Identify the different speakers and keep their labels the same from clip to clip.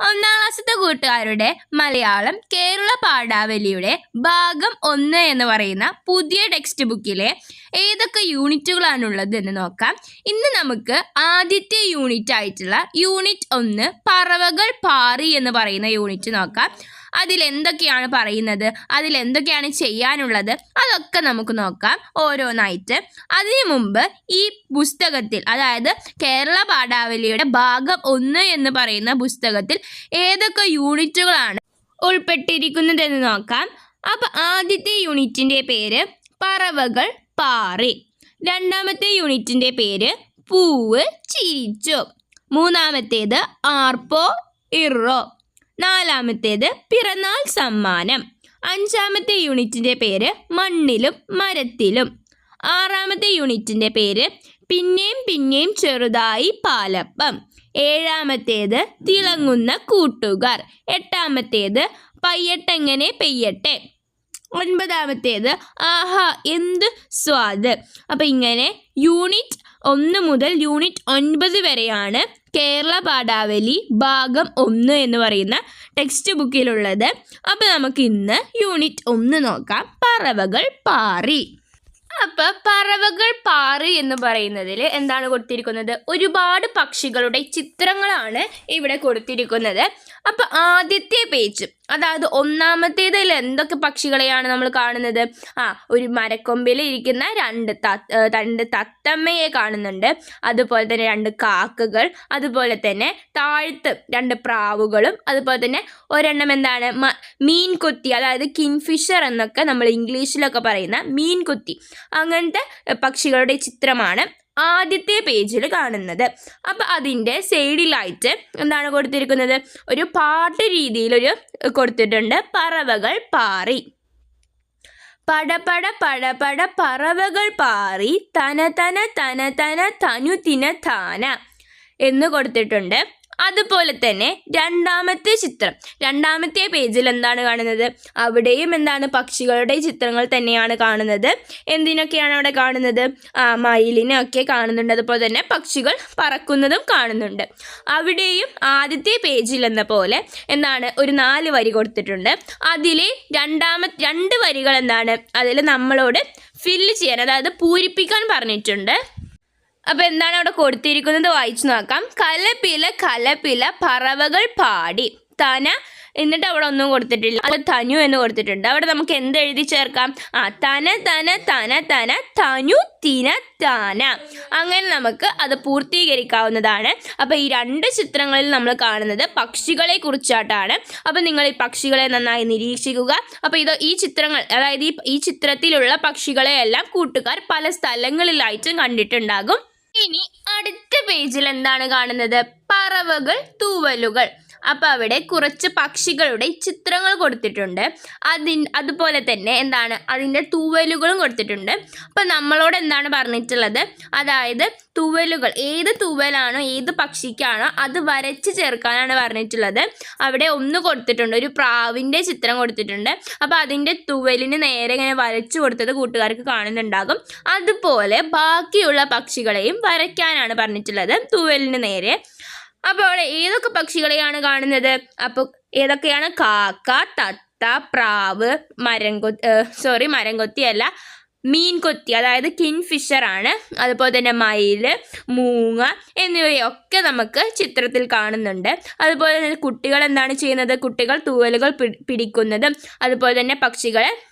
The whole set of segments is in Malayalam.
Speaker 1: ഒന്നാം ക്ലാസ്സിലത്തെ കൂട്ടുകാരുടെ മലയാളം കേരള പാഠാവലിയുടെ ഭാഗം ഒന്ന് എന്ന് പറയുന്ന പുതിയ ടെക്സ്റ്റ് ബുക്കിലെ ഏതൊക്കെ യൂണിറ്റുകളാണുള്ളത് എന്ന് നോക്കാം. ഇന്ന് നമുക്ക് ആദ്യത്തെ യൂണിറ്റ് ആയിട്ടുള്ള യൂണിറ്റ് ഒന്ന് പറവകൾ പാറി എന്ന് പറയുന്ന യൂണിറ്റ് നോക്കാം. അതിൽ എന്തൊക്കെയാണ് പറയുന്നത്? അതിൽ എന്തൊക്കെയാണ് ചെയ്യാനുള്ളത്? അതൊക്കെ നമുക്ക് നോക്കാം ഓരോന്നായിട്ട്. അതിനു മുമ്പ് ഈ പുസ്തകത്തിൽ അതായത് കേരള പാഠാവലിയുടെ ഭാഗം ഒന്ന് എന്ന് പറയുന്ന പുസ്തകത്തിൽ ഏതൊക്കെ യൂണിറ്റുകളാണ് ഉൾപ്പെട്ടിരിക്കുന്നതെന്ന് നോക്കാം. അപ്പം ആദ്യത്തെ യൂണിറ്റിന്റെ പേര് പറവകൾ പാറി. രണ്ടാമത്തെ യൂണിറ്റിന്റെ പേര് പൂവ് ചിരിച്ചു. മൂന്നാമത്തേത് ആർപ്പോ ഇറോ. നാലാമത്തേത് പിറന്നാൾ സമ്മാനം. അഞ്ചാമത്തെ യൂണിറ്റിന്റെ പേര് മണ്ണിലും മരത്തിലും. ആറാമത്തെ യൂണിറ്റിന്റെ പേര് പിന്നെയും പിന്നെയും ചെറുതായി പാലപ്പം. ഏഴാമത്തേത് തിളങ്ങുന്ന കൂട്ടുകാർ. എട്ടാമത്തേത് പയ്യട്ടെങ്ങനെ പെയ്യട്ടെ. ഒൻപതാമത്തേത് ആഹാ എന്ത് സ്വാദ്. അപ്പം ഇങ്ങനെ യൂണിറ്റ് ഒന്ന് മുതൽ യൂണിറ്റ് ഒൻപത് വരെയാണ് കേരള പാഠാവലി ഭാഗം ഒന്ന് എന്ന് പറയുന്ന ടെക്സ്റ്റ് ബുക്കിലുള്ളത്. അപ്പോൾ നമുക്ക് ഇന്ന് യൂണിറ്റ് ഒന്ന് നോക്കാം. പറവകൾ പാറി. അപ്പോൾ പറവകൾ പാറ് എന്ന് പറയുന്നതിൽ എന്താണ് കൊടുത്തിരിക്കുന്നത്? ഒരുപാട് പക്ഷികളുടെ ചിത്രങ്ങളാണ് ഇവിടെ കൊടുത്തിരിക്കുന്നത്. അപ്പോൾ ആദ്യത്തെ പേജ് അതായത് ഒന്നാമത്തേതിൽ എന്തൊക്കെ പക്ഷികളെയാണ് നമ്മൾ കാണുന്നത്? ആ ഒരു മരക്കൊമ്പിൽ ഇരിക്കുന്ന രണ്ട് രണ്ട് തത്തമ്മയെ കാണുന്നുണ്ട്. അതുപോലെ തന്നെ രണ്ട് കാക്കകൾ അതുപോലെ തന്നെ താഴത്ത് രണ്ട് പ്രാവുകളും അതുപോലെ തന്നെ ഒരെണ്ണം എന്താണ്? മീൻ കൊത്തി അതായത് കിൻഫിഷർ എന്നൊക്കെ നമ്മൾ ഇംഗ്ലീഷിലൊക്കെ പറയുന്ന മീൻ കൊത്തി അങ്ങനത്തെ പക്ഷികളുടെ ചിത്രമാണ് ആദ്യത്തെ പേജിൽ കാണുന്നത്. അപ്പം അതിന്റെ സൈഡിലായിട്ട് എന്താണ് കൊടുത്തിരിക്കുന്നത്? ഒരു പാട്ട് രീതിയിലൊരു കൊടുത്തിട്ടുണ്ട്. പറവകൾ പാറി. പടപട പടപട പറവകൾ പാറി. തന തന തന തന തനു തിന താന എന്ന് കൊടുത്തിട്ടുണ്ട്. അതുപോലെ തന്നെ രണ്ടാമത്തെ ചിത്രം. രണ്ടാമത്തെ പേജിൽ എന്താണ് കാണുന്നത്? അവിടെയും എന്താണ് പക്ഷികളുടെ ചിത്രങ്ങൾ തന്നെയാണ് കാണുന്നത്. എന്തിനൊക്കെയാണ് അവിടെ കാണുന്നത്? ആ മയിലിനൊക്കെ കാണുന്നുണ്ട്. അതുപോലെ തന്നെ പക്ഷികൾ പറക്കുന്നതും കാണുന്നുണ്ട്. അവിടെയും ആദ്യത്തെ പേജിൽ എന്ന പോലെ എന്താണ്? ഒരു നാല് വരി കൊടുത്തിട്ടുണ്ട്. അതിലെ രണ്ടാമ രണ്ട് വരികൾ എന്താണ്? അതിൽ നമ്മളോട് ഫില്ല് ചെയ്യാൻ അതായത് പൂരിപ്പിക്കാൻ പറഞ്ഞിട്ടുണ്ട്. അപ്പൊ എന്താണ് അവിടെ കൊടുത്തിരിക്കുന്നത്? വായിച്ചു നോക്കാം. കലപില കലപില പറവകൾ പാടി. തന എന്നിട്ട് അവിടെ ഒന്നും കൊടുത്തിട്ടില്ല. അത് തനു എന്ന് കൊടുത്തിട്ടുണ്ട്. അവിടെ നമുക്ക് എന്ത് എഴുതി ചേർക്കാം? ആ തന തന തന തന തനു തിന താന. അങ്ങനെ നമുക്ക് അത് പൂർത്തീകരിക്കാവുന്നതാണ്. അപ്പോൾ ഈ രണ്ട് ചിത്രങ്ങളിൽ നമ്മൾ കാണുന്നത് പക്ഷികളെ കുറിച്ചായിട്ടാണ്. അപ്പോൾ നിങ്ങൾ ഈ പക്ഷികളെ നന്നായി നിരീക്ഷിക്കുക. അപ്പോൾ ഇത് ഈ ചിത്രങ്ങൾ അതായത് ഈ ചിത്രത്തിലുള്ള പക്ഷികളെയെല്ലാം കൂട്ടുകാർ പല സ്ഥലങ്ങളിലായിട്ടും കണ്ടിട്ടുണ്ടാകും. ഇനി അടുത്ത പേജിൽ എന്താണ് കാണുന്നത്? പറവകൾ തൂവലുകൾ. അപ്പോൾ അവിടെ കുറച്ച് പക്ഷികളുടെ ചിത്രങ്ങൾ കൊടുത്തിട്ടുണ്ട്. അതിൻ അതുപോലെ തന്നെ എന്താണ് അതിന്റെ തൂവലുകളും കൊടുത്തിട്ടുണ്ട്. അപ്പോൾ നമ്മളോട് എന്താണ് പറഞ്ഞിട്ടുള്ളത്? അതായത് തൂവലുകൾ ഏത് തൂവലാണോ ഏത് പക്ഷിക്കാണോ അത് വരച്ച് ചേർക്കാനാണ് പറഞ്ഞിട്ടുള്ളത്. അവിടെ ഒന്ന് കൊടുത്തിട്ടുണ്ട് ഒരു പ്രാവിന്റെ ചിത്രം കൊടുത്തിട്ടുണ്ട്. അപ്പോൾ അതിന്റെ തൂവലിന് നേരെ ഇങ്ങനെ വരച്ചു കൊടുത്തത് കൂട്ടുകാർക്ക് കാണുന്നുണ്ടാകും. അതുപോലെ ബാക്കിയുള്ള പക്ഷികളെയും വരയ്ക്കാനാണ് പറഞ്ഞിട്ടുള്ളത് തൂവലിന് നേരെ. അപ്പോൾ ഏതൊക്കെ പക്ഷികളെയാണ് കാണുന്നത്? അപ്പോൾ ഏതൊക്കെയാണ്? കാക്ക തത്ത പ്രാവ് മരംകൊത്തി സോറി മരംകൊത്തി അല്ല മീൻ കൊത്തി അതായത് കിൻഫിഷർ ആണ്. അതുപോലെ തന്നെ മയിൽ മൂങ്ങ എന്നിവയൊക്കെ നമുക്ക് ചിത്രത്തിൽ കാണുന്നുണ്ട്. അതുപോലെ തന്നെ കുട്ടികൾ എന്താണ് ചെയ്യുന്നത്? കുട്ടികൾ തൂവലുകൾ പിടിക്കുന്നതും. അതുപോലെ തന്നെ പക്ഷികളെ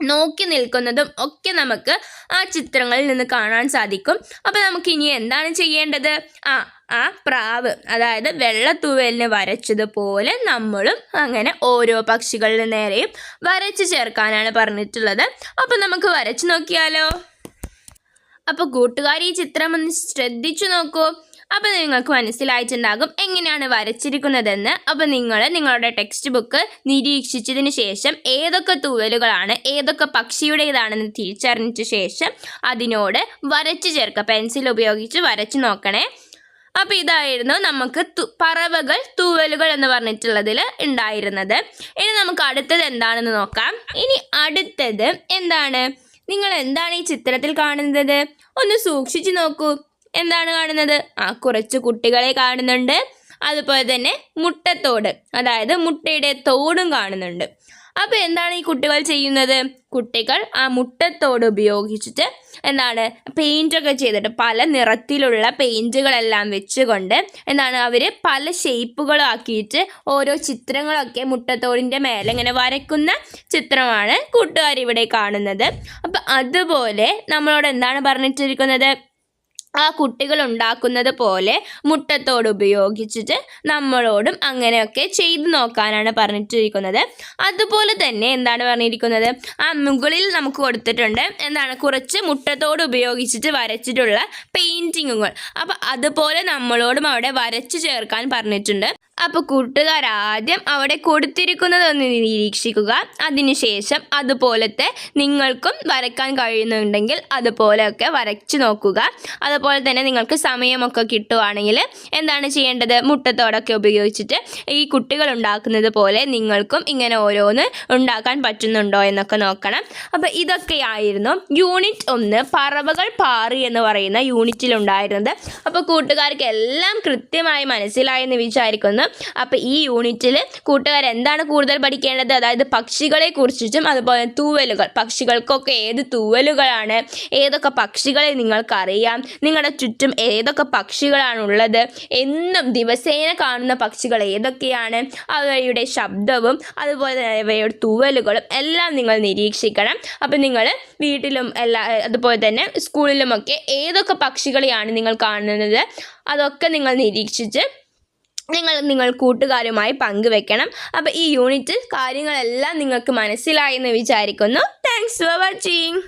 Speaker 1: നോക്കി നിൽക്കുന്നതും ഒക്കെ നമുക്ക് ആ ചിത്രങ്ങളിൽ നിന്ന് കാണാൻ സാധിക്കും. അപ്പോൾ നമുക്ക് ഇനി എന്താണ് ചെയ്യേണ്ടത്? ആ ആ പ്രാവ് അതായത് വെള്ളത്തൂവലിന് വരച്ചതുപോലെ നമ്മളും അങ്ങനെ ഓരോ പക്ഷികളുടെ നേരെയും വരച്ച് ചേർക്കാനാണ് പറഞ്ഞിട്ടുള്ളത്. അപ്പോൾ നമുക്ക് വരച്ച് നോക്കിയാലോ? അപ്പോൾ കൂട്ടുകാർ ഈ ചിത്രം ഒന്ന് ശ്രദ്ധിച്ചു നോക്കൂ. അപ്പോൾ നിങ്ങൾക്ക് മനസ്സിലായിട്ടുണ്ടാകും എങ്ങനെയാണ് വരച്ചിരിക്കുന്നതെന്ന്. അപ്പോൾ നിങ്ങൾ നിങ്ങളുടെ ടെക്സ്റ്റ് ബുക്ക് നിരീക്ഷിച്ചതിന് ശേഷം ഏതൊക്കെ തൂവലുകളാണ് ഏതൊക്കെ പക്ഷിയുടേതാണെന്ന് തിരിച്ചറിഞ്ഞ ശേഷം അതിനോട് വരച്ച് ചേർക്കുക പെൻസിൽ ഉപയോഗിച്ച് വരച്ചു നോക്കണേ. അപ്പോൾ ഇതായിരുന്നു നമുക്ക് പറവകൾ തൂവലുകൾ എന്ന് പറഞ്ഞിട്ടുള്ളതിൽ ഉണ്ടായിരുന്നത്. ഇനി നമുക്ക് അടുത്തത് എന്താണെന്ന് നോക്കാം. ഇനി അടുത്തത് എന്താണ്? നിങ്ങൾ എന്താണ് ഈ ചിത്രത്തിൽ കാണുന്നത്? ഒന്ന് സൂക്ഷിച്ചു നോക്കൂ. എന്താണ് കാണുന്നത്? ആ കുറച്ച് കുട്ടികളെ കാണുന്നുണ്ട്. അതുപോലെ തന്നെ മുട്ടത്തോട് അതായത് മുട്ടയുടെ തോടും കാണുന്നുണ്ട്. അപ്പോൾ എന്താണ് ഈ കുട്ടികൾ ചെയ്യുന്നത്? കുട്ടികൾ ആ മുട്ടത്തോട് ഉപയോഗിച്ചിട്ട് എന്താണ് പെയിന്റൊക്കെ ചെയ്തിട്ട് പല നിറത്തിലുള്ള പെയിന്റുകളെല്ലാം വെച്ചുകൊണ്ട് എന്താണ് അവർ പല ഷേപ്പുകളാക്കിയിട്ട് ഓരോ ചിത്രങ്ങളൊക്കെ മുട്ടത്തോടിന്റെ മേലെ ഇങ്ങനെ വരയ്ക്കുന്ന ചിത്രമാണ് കൂട്ടുകാരിവിടെ കാണുന്നത്. അപ്പം അതുപോലെ നമ്മളോട് എന്താണ് പറഞ്ഞിട്ടിരിക്കുന്നത്? ആ കുട്ടികൾ ഉണ്ടാക്കുന്നത് പോലെ മുട്ടത്തോട് ഉപയോഗിച്ചിട്ട് നമ്മളോടും അങ്ങനെയൊക്കെ ചെയ്ത് നോക്കാനാണ് പറഞ്ഞിട്ടിരിക്കുന്നത്. അതുപോലെ തന്നെ എന്താണ് പറഞ്ഞിരിക്കുന്നത്? ആ മുകളിൽ നമുക്ക് കൊടുത്തിട്ടുണ്ട്. എന്താണ്? കുറച്ച് മുട്ടത്തോട് ഉപയോഗിച്ചിട്ട് വരച്ചിട്ടുള്ള പെയിന്റിങ്ങുകൾ അപ്പം അതുപോലെ നമ്മളോടും അവിടെ വരച്ച് ചേർക്കാൻ പറഞ്ഞിട്ടുണ്ട്. അപ്പോൾ കൂട്ടുകാർ ആദ്യം അവിടെ കൊടുത്തിരിക്കുന്നതൊന്ന് നിരീക്ഷിക്കുക. അതിനുശേഷം അതുപോലത്തെ നിങ്ങൾക്കും വരയ്ക്കാൻ കഴിയുന്നുണ്ടെങ്കിൽ അതുപോലെയൊക്കെ വരച്ചു നോക്കുക. അതുപോലെ തന്നെ നിങ്ങൾക്ക് സമയമൊക്കെ കിട്ടുവാണെങ്കിൽ എന്താണ് ചെയ്യേണ്ടത്? മുട്ടത്തോടൊക്കെ ഉപയോഗിച്ചിട്ട് ഈ കുട്ടികൾ ഉണ്ടാക്കുന്നത് പോലെ നിങ്ങൾക്കും ഇങ്ങനെ ഓരോന്ന് ഉണ്ടാക്കാൻ പറ്റുന്നുണ്ടോ എന്നൊക്കെ നോക്കണം. അപ്പോൾ ഇതൊക്കെയായിരുന്നു യൂണിറ്റ് ഒന്ന് പറവകൾ പാറി എന്ന് പറയുന്ന യൂണിറ്റിലുണ്ടായിരുന്നത്. അപ്പോൾ കൂട്ടുകാർക്ക് എല്ലാം കൃത്യമായി മനസ്സിലായെന്ന് വിചാരിക്കുന്നു. അപ്പോൾ ഈ യൂണിറ്റിൽ കൂട്ടുകാർ എന്താണ് കൂടുതൽ പഠിക്കേണ്ടത്? അതായത് പക്ഷികളെ കുറിച്ചിട്ടും അതുപോലെ തൂവലുകൾ. പക്ഷികൾക്കൊക്കെ ഏത് തൂവലുകളാണ്? ഏതൊക്കെ പക്ഷികളെ നിങ്ങൾക്കറിയാം? നിങ്ങളുടെ ചുറ്റും ഏതൊക്കെ പക്ഷികളാണ് ഉള്ളത്? എന്നും ദിവസേന കാണുന്ന പക്ഷികൾ ഏതൊക്കെയാണ്? അവയുടെ ശബ്ദവും അതുപോലെ തന്നെ അവയുടെ തൂവലുകളും എല്ലാം നിങ്ങൾ നിരീക്ഷിക്കണം. അപ്പം നിങ്ങൾ വീട്ടിലും എല്ലാ അതുപോലെ തന്നെ സ്കൂളിലുമൊക്കെ ഏതൊക്കെ പക്ഷികളെയാണ് നിങ്ങൾ കാണുന്നത്? അതൊക്കെ നിങ്ങൾ നിരീക്ഷിച്ച് നിങ്ങൾ നിങ്ങൾ കൂട്ടുകാരുമായി പങ്കുവെക്കണം. അപ്പോൾ ഈ യൂണിറ്റ് കാര്യങ്ങളെല്ലാം നിങ്ങൾക്ക് മനസ്സിലായെന്ന് വിചാരിക്കുന്നു. Thanks for watching